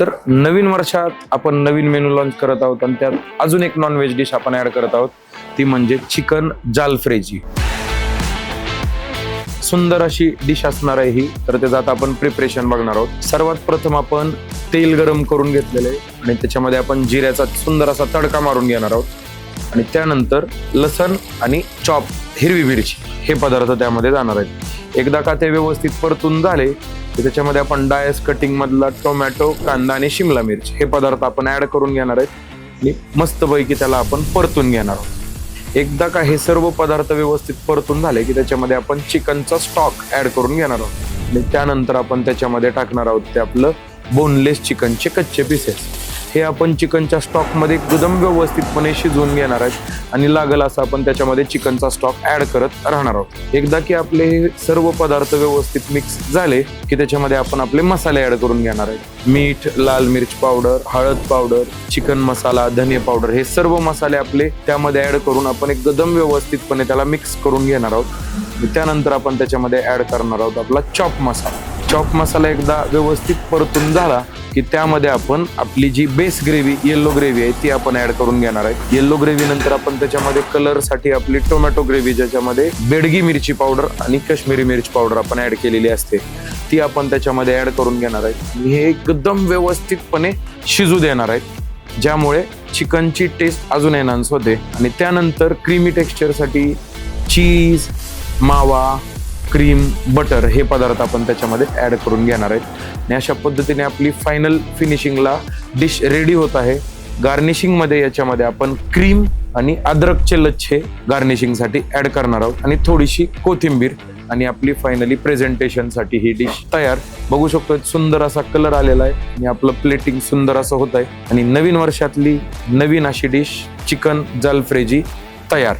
तर नवीन वर्षात आपण नवीन मेनू लॉन्च करत आहोत आणि त्यात अजून एक नॉन व्हेज डिश आपण ऍड करत आहोत. ती म्हणजे चिकन जाल फ्रेजी. सुंदर अशी डिश असणार आहे ही. तर त्याचं आता आपण प्रिपरेशन बघणार आहोत. सर्वात प्रथम आपण तेल गरम करून घेतलेलं आहे. आणि त्याच्यामध्ये आपण जिऱ्याचा सुंदर असा तडका मारून घेणार आहोत. आणि त्यानंतर लसण आणि चॉप हिरवी मिरची हे पदार्थ त्यामध्ये जाणार आहेत. एकदा का ते व्यवस्थित परतून झाले त्याच्यामध्ये आपण डायस कटिंग मधला टोमॅटो कांदा आणि शिमला मिरची हे पदार्थ आपण ऍड करून घेणार आहेत. आणि मस्तपैकी त्याला आपण परतून घेणार आहोत. एकदा का हे सर्व पदार्थ व्यवस्थित परतून झाले की त्याच्यामध्ये आपण चिकनचा स्टॉक ऍड करून घेणार आहोत. आणि त्यानंतर आपण त्याच्यामध्ये टाकणार आहोत ते आपलं बोनलेस चिकनचे कच्चे पीसेस हे आपण चिकनच्या स्टॉकमध्ये एकदम व्यवस्थितपणे शिजवून घेणार आहेत. आणि लागल असं आपण त्याच्यामध्ये चिकनचा स्टॉक ॲड करत राहणार आहोत. एकदा की आपले हे सर्व पदार्थ व्यवस्थित मिक्स झाले की त्याच्यामध्ये आपण आपले मसाले ॲड करून घेणार आहेत. मीठ लाल मिरच पावडर हळद पावडर चिकन मसाला धने पावडर हे सर्व मसाले आपले त्यामध्ये ॲड करून आपण एकदम व्यवस्थितपणे त्याला मिक्स करून घेणार आहोत. त्यानंतर आपण त्याच्यामध्ये ॲड करणार आहोत आपला चॉप मसाला. चॉप मसाला एकदा व्यवस्थित परतून झाला की त्यामध्ये आपण आपली जी बेस ग्रेव्ही येल्लो ग्रेव्ही आहे ती आपण ऍड करून घेणार आहे. येल्लो ग्रेव्ही नंतर आपण त्याच्यामध्ये कलरसाठी आपली टोमॅटो ग्रेव्ही ज्याच्यामध्ये बेडगी मिरची पावडर आणि काश्मीरी मिरची पावडर आपण ऍड केलेली असते ती आपण त्याच्यामध्ये ऍड करून घेणार आहे. हे एकदम व्यवस्थितपणे शिजू देणार आहे ज्यामुळे चिकनची टेस्ट अजून एनहान्स होते. आणि त्यानंतर क्रीमी टेक्स्चरसाठी चीज मावा क्रीम बटर हे पदार्थ आपण त्याच्यामध्ये ॲड करून घेणार आहेत. आणि अशा पद्धतीने आपली फायनल फिनिशिंगला डिश रेडी होत आहे. गार्निशिंगमध्ये याच्यामध्ये आपण क्रीम आणि अद्रकचे लच्छे गार्निशिंगसाठी ॲड करणार आहोत. आणि थोडीशी कोथिंबीर आणि आपली फायनली प्रेझेंटेशनसाठी ही डिश तयार. बघू शकतो सुंदर असा कलर आलेला आहे. आणि आपलं प्लेटिंग सुंदर असं होत आहे. आणि नवीन वर्षातली नवीन अशी डिश चिकन जालफ्रेजी तयार.